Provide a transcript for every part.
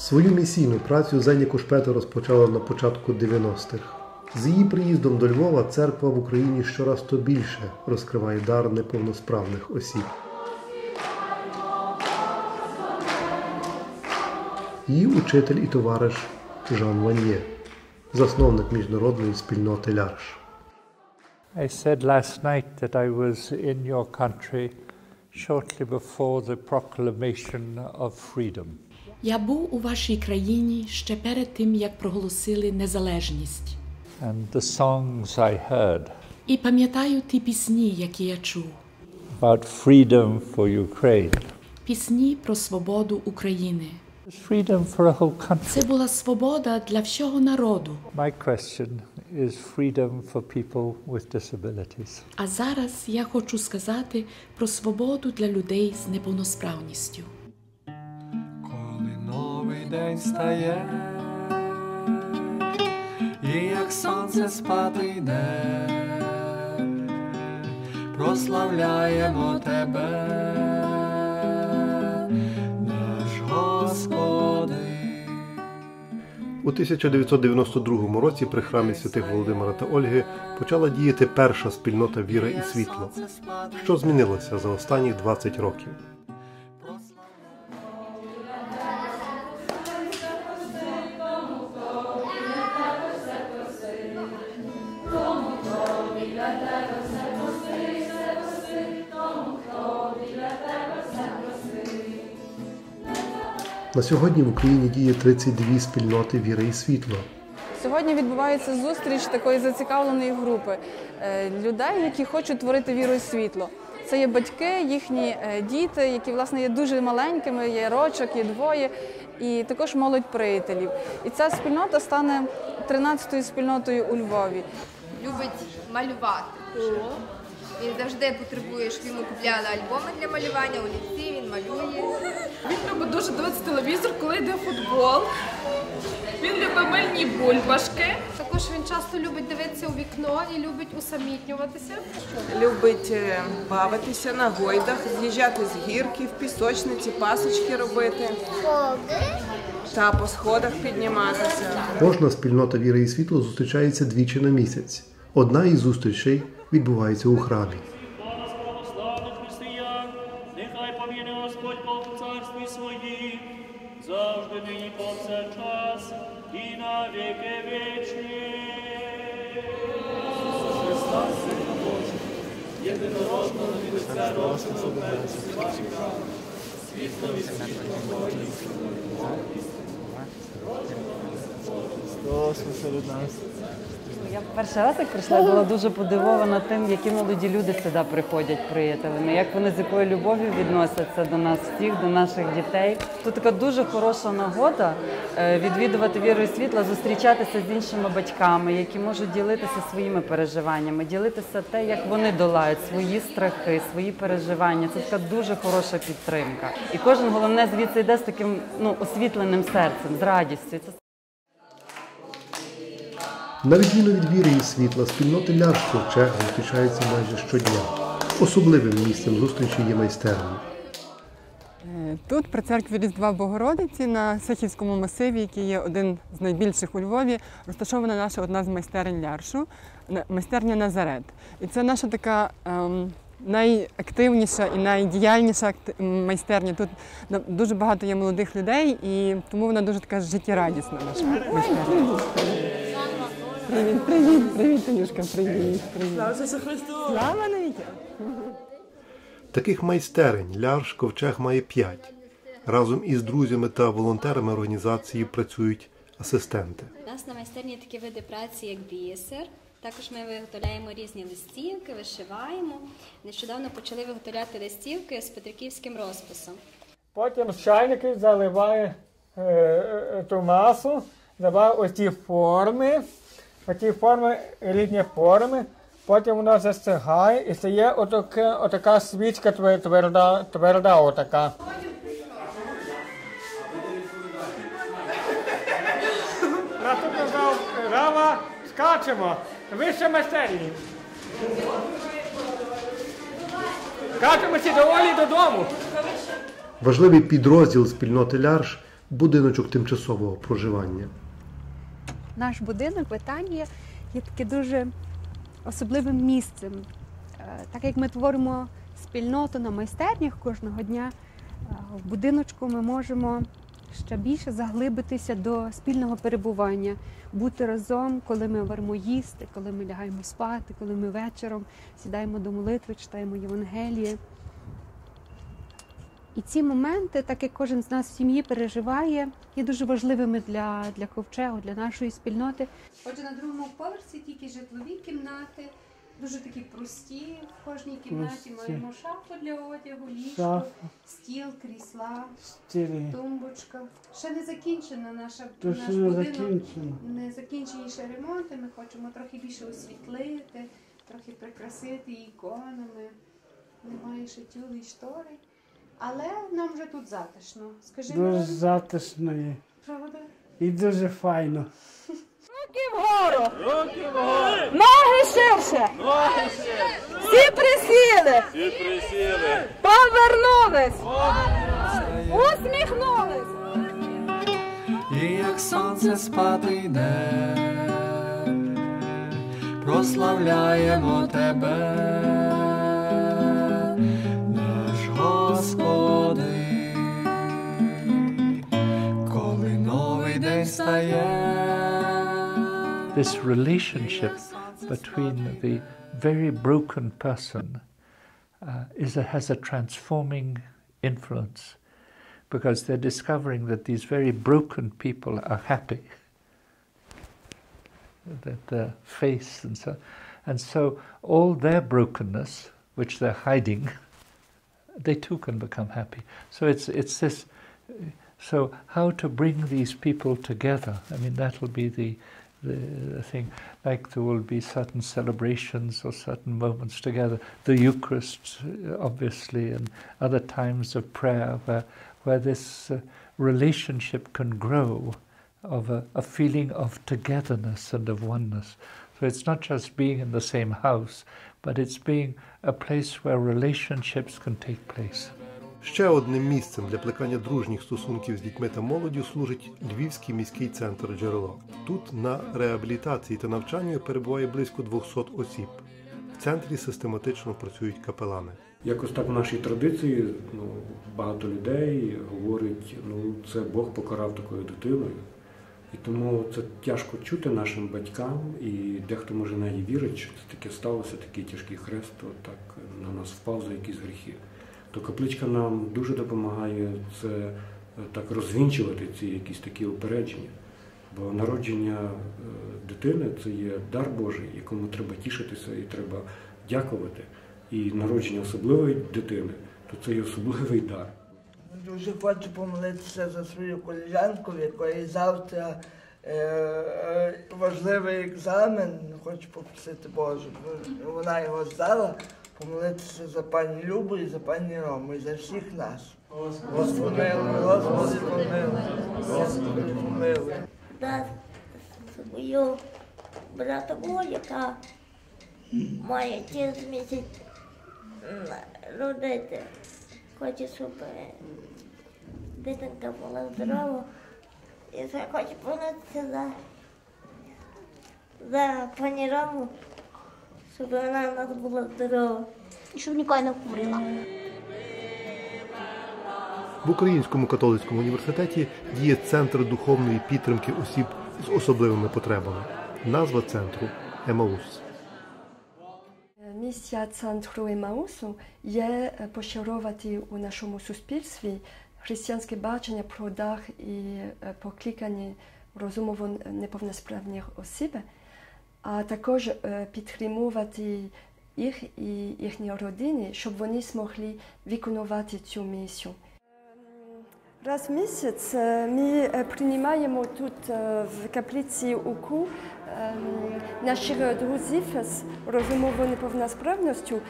Свою місійну працю Зені Кушпета розпочала на початку 90-х. З її приїздом до Львова церква в Україні щораз то більше розкриває дар неповносправних осіб. Її учитель і товариш Жан Ваньє, засновник міжнародної спільноти Лярш. I said last night that I was in your country shortly before the proclamation of freedom. Я був у вашій країні ще перед тим, як проголосили незалежність. And the songs I heard І пам'ятаю ті пісні, які я чув. about freedom for Ukraine. Пісні про свободу України. Freedom for a whole country. Це була свобода для всього народу. My question is freedom for people with disabilities. А зараз я хочу сказати про свободу для людей з неповносправністю. День стає, і як сонце спати йде, прославляємо тебе, наш Господи. У 1992 році при храмі святих Володимира та Ольги почала діяти перша спільнота Віра і світло. Що змінилося за останні 20 років? На сьогодні в Україні діє 32 спільноти Віра і світло. Сьогодні відбувається зустріч такої зацікавленої групи е, людей, які хочуть творити віру і світло. Це є батьки, їхні е, діти, які власне є дуже маленькими, є рочок, є двоє, і також молодь приятелів. І ця спільнота стане 13-ю спільнотою у Львові. любить малювати. Він завжди потребує, щоб йому купляли альбоми для малювання, олівці, він малює. Він любить дуже дивитися телевізор, коли йде футбол. Він любить мильні бульбашки. Також він часто любить дивитися у вікно і любить усамітнюватися. Любить е, бавитися на гойдах, з'їжджати з гірки, в пісочниці, пасочки робити. Та по сходах підніматися. Кожна спільнота Віра і світло зустрічається двічі на місяць. Одна із зустрічей відбувається у храмі. Нехай поміне Господь Бог царстві своїм, завжди нині повсякчас і на віки вічні. Я перший раз як прийшла, була дуже подивована тим, які молоді люди сюди приходять приятелями, як вони з якою любов'ю відносяться до нас всіх, до наших дітей. Тут така дуже хороша нагода е, відвідувати віру і світла, зустрічатися з іншими батьками, які можуть ділитися своїми переживаннями, ділитися те, як вони долають свої страхи, свої переживання. Це така дуже хороша підтримка. І кожен головне звідси йде з таким ну освітленим серцем, з радістю. На відміну від віри і світла, спільноти Ляж Ковчег зустрічаються майже щодня. Особливим місцем зустрічі є майстерня. Е, Тут при церкві Різдва Богородиці на Сихівському масиві, який є один з найбільших у Львові, розташована наша одна з майстерень Ляршу, майстерня Назарет. І це наша така ем, найактивніша і найдіяльніша майстерня. Тут дуже багато є молодих людей, і тому вона дуже така життєрадісна наша майстерня. Привіт, привіт, привіт, Танюшка, привіт, привіт. Слава Ісусу Христу! Слава навіки! Таких майстерень Лярш Ковчег має п'ять. Разом із друзями та волонтерами організації працюють асистенти. У нас на майстерні такі види праці, як бісер. Також ми виготовляємо різні листівки, вишиваємо. Нещодавно почали виготовляти листівки з петриківським розписом. Потім з чайники заливає е, е, ту масу, заливає ось ті форми, оті форми, різні форми. Потім вона застигає і стає отаке, отака свічка тверда, тверда отака. Наступно знов рава скачемо. Вище майстерні. Скачемо всі доволі додому. Важливий підрозділ спільноти Лярш будиночок тимчасового проживання. Наш будинок в є таке дуже особливим місцем. Е, Так як ми творимо спільноту на майстернях кожного дня, е, в будиночку ми можемо ще більше заглибитися до спільного перебування, бути разом, коли ми варимо їсти, коли ми лягаємо спати, коли ми вечором сідаємо до молитви, читаємо Євангеліє. І ці моменти, так як кожен з нас в сім'ї переживає, є дуже важливими для, для ковчегу, для нашої спільноти. Отже, на другому поверсі тільки житлові кімнати, дуже такі прості. В кожній кімнаті Прості. маємо шафу для одягу, ліжко, Шафа. стіл, крісла, Стілі. тумбочка. Ще не закінчена наша То наш ще не будинок. закінчено. Не закінчені ще ремонти. Ми хочемо трохи більше освітлити, трохи прикрасити іконами. Немає ще тюлі штори. Але нам вже тут затишно. Скажи Дуже мені, затишно є. правда? І дуже файно. Руки вгору! Руки вгору! Ноги ширше! Ноги ширше! Всі присіли! Всі присіли. Повернулись! Усміхнулись! І як сонце спати йде, прославляємо тебе, Christ I am. This relationship between the very broken person uh, is a, has a transforming influence because they're discovering that these very broken people are happy, that their face and so, and so all their brokenness, which they're hiding, they too can become happy. So it's it's this so how to bring these people together? I mean that will be the the, the thing. Like there will be certain celebrations or certain moments together. The eucharist uh, obviously and other times of prayer where where this uh, relationship can grow of a, a feeling of togetherness and of oneness. So it's not just being in the same house but it's being a place where relationships can take place Ще одним місцем для плекання дружніх стосунків з дітьми та молоддю служить Львівський міський центр джерело. Тут на реабілітації та навчанні перебуває близько 200 осіб. В центрі систематично працюють капелани. Якось так в нашій традиції ну, багато людей говорить, ну це Бог покарав такою дитиною. І тому це тяжко чути нашим батькам, і дехто може навіть вірить, що це таке сталося, такий тяжкий хрест, так на нас впав за якісь гріхи. То капличка нам дуже допомагає це е, так розвінчувати ці якісь такі упередження. Бо народження е, дитини це є дар Божий, якому треба тішитися і треба дякувати. І народження особливої дитини, то це є особливий дар. Дуже хочу помолитися за свою коліжанку, в якої завтра е, важливий екзамен. Хочу попросити Боже, бо вона його здала, помолитися за пані Любу і за пані Рому, і за всіх нас. Господи, милуй, Господи, помилуй, Господи, помилуй. Да, свою братову, яка має через місяць родити. Хочу, щоб е, дитинка була здорова. І хочу помолитися за, за пані Рому, щоб вона у нас була здорова. І щоб ніколи не хворіла. В Українському католицькому університеті діє центр духовної підтримки осіб з особливими потребами. Назва центру Емаус. Місія центру Емаусу є е, поширювати у нашому суспільстві християнське бачення про дар і е, покликання розумово неповносправних осіб, а також е, підтримувати їх і їхні родини, щоб вони змогли виконувати цю місію. Раз в місяць е, ми е, приймаємо тут в каплиці УКУ ем, наших друзів з розумовою неповносправністю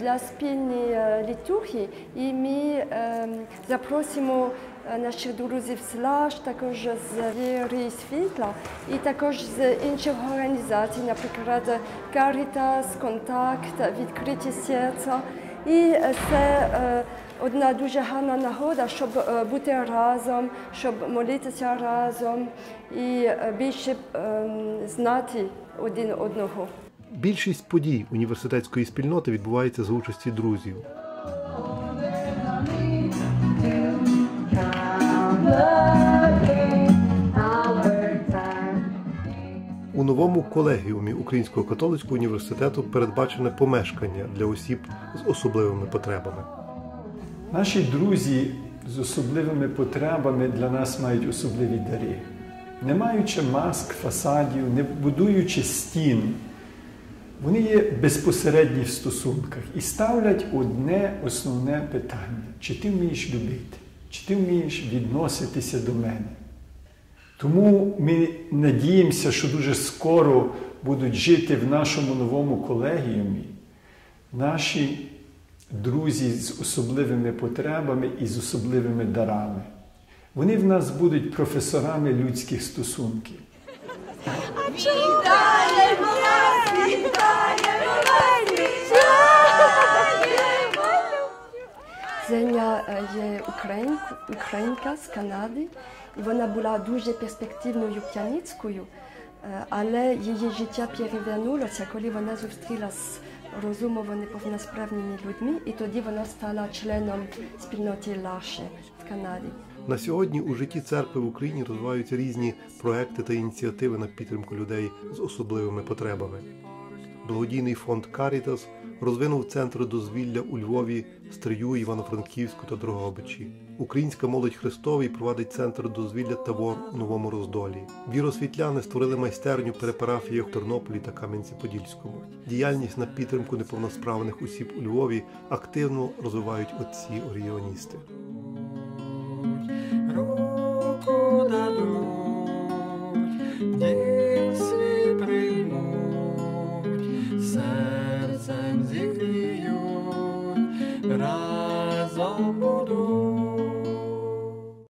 для, спільної літургії. І ми ем, запросимо наших друзів з ЛАЖ, також з віри світла, і також з інших організацій, наприклад, Caritas, Контакт, Відкриті серця. І е, це е, одна дуже гарна нагода, щоб е, бути разом, щоб молитися разом і е, більше ем, знати один одного. Більшість подій університетської спільноти відбувається за участі друзів. У новому колегіумі Українського католицького університету передбачене помешкання для осіб з особливими потребами. Наші друзі з особливими потребами для нас мають особливі дари. Не маючи маск, фасадів, не будуючи стін, вони є безпосередні в стосунках і ставлять одне основне питання: чи ти вмієш любити, чи ти вмієш відноситися до мене. Тому ми надіємося, що дуже скоро будуть жити в нашому новому колегіумі наші друзі з особливими потребами і з особливими дарами. Вони в нас будуть професорами людських стосунків. Вітаємо вас, вітаємо вас, Зеня е, є українку, українка з Канади, і вона була дуже перспективною піаністкою, е, але її життя перевернулося, коли вона зустріла з розумово неповносправними людьми, і тоді вона стала членом спільноти Лаше в Канаді. На сьогодні у житті церкви в Україні розвиваються різні проекти та ініціативи на підтримку людей з особливими потребами. Благодійний фонд Карітас розвинув центри дозвілля у Львові, Стрию, Івано-Франківську та Дрогобичі. Українська молодь Христовий провадить центр дозвілля Тавор у Новому Роздолі. Віросвітляни створили майстерню при парафіях в Тернополі та Кам'янці-Подільському. Діяльність на підтримку неповносправних осіб у Львові активно розвивають отці оріоністи.